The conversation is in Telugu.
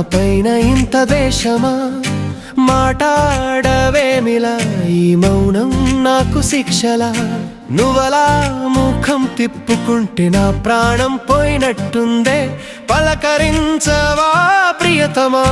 పైన ఇంత దేశమా? మాటాడవేమిలా ఈ మౌనం? నాకు శిక్షలా. నువ్వలా ముఖం తిప్పుకుంటే నా ప్రాణం పోయినట్టుందే. పలకరించవా ప్రియతమా?